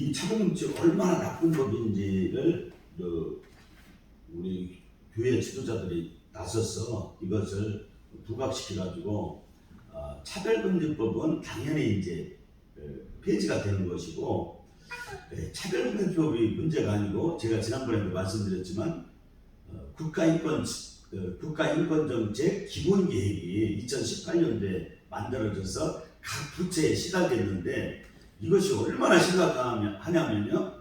이 차별금지 얼마나 나쁜 법인지를 그 우리 교회 지도자들이 나서서 이것을 부각시켜 가지고 어, 차별금지법은 당연히 이제 어, 폐지가 되는 것이고 예, 차별금지법이 문제가 아니고 제가 지난번에도 말씀드렸지만 어, 국가인권 어, 국가인권정책 기본계획이 2018년도에 만들어져서 각 부처에 시달렸는데 이것이 얼마나 심각하냐면요.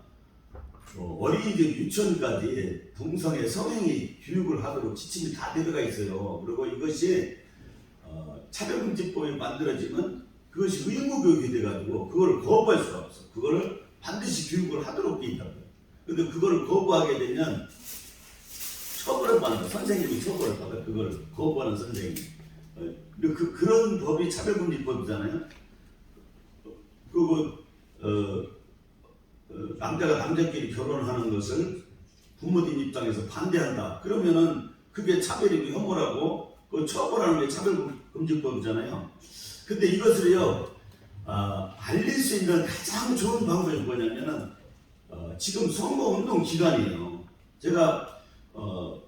어, 어린이들 유치원까지 동성애 성행위 교육을 하도록 지침이 다 들어가 있어요. 그리고 이것이 어, 차별금지법이 만들어지면 그것이 의무교육이 돼가지고 그걸 거부할 수가 없어. 그거를 반드시 교육을 하도록 돼 있다고요. 근데 그거를 거부하게 되면 처벌을 받는 선생님이 처벌을 받아. 그걸 거부하는 선생님. 어, 그 그런 법이 차별금지법이잖아요. 그리고 어, 어, 남자가 남자끼리 결혼하는 것을 부모님 입장에서 반대한다. 그러면은 그게 차별이고 혐오라고 그 처벌하는 게 차별금지법이잖아요. 근데 이것을요 아, 알릴 수 있는 가장 좋은 방법이 뭐냐면은 어, 지금 선거운동 기간이에요. 제가 어,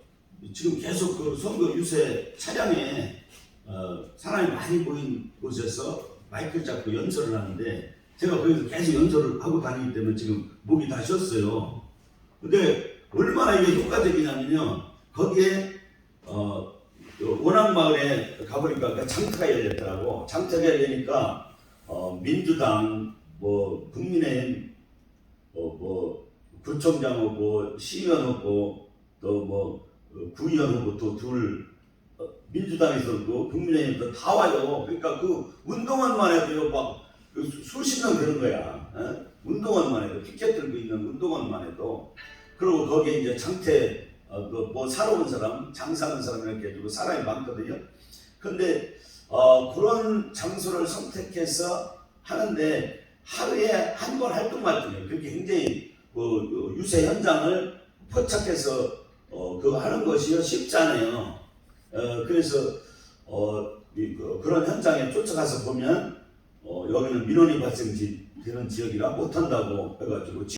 지금 계속 그 선거 유세 차량에 어, 사람이 많이 모인 곳에서 마이크를 잡고 연설을 하는데 제가 거기서 계속 연설을 하고 다니기 때문에 지금 목이 다 쉬었어요. 근데 얼마나 이게 효과적이냐면요. 거기에 어, 그 원앙마을에 가보니까 그 장터가 열렸더라고. 장터가 열리니까 어, 민주당, 뭐 국민의힘, 뭐, 뭐 구청장 오고 시의원 오고 또뭐 구의원 오고 또둘 어, 민주당에서도 국민의힘도 다 와요. 그러니까 그 운동원만 해도요 막그 수- 수십 명 되는 거야. 어? 운동원만 해도 피켓 들고 있는 운동원만 해도 그리고 거기에 이제 장태 어, 그뭐 사러 온 사람, 장사하는 사람 이렇게 해주고 사람이 많거든요. 근데 어, 그런 장소를 선택해서 하는데 하루에 한 번 활동할 뿐이에요. 그렇게 굉장히 그, 그 유세 현장을 포착해서 어, 그거 하는 것이 쉽지 않아요. 어, 그래서 어, 이, 그, 그런 현장에 쫓아가서 보면 어, 여기는 민원이 발생되는 지역이라 못한다고 해가지고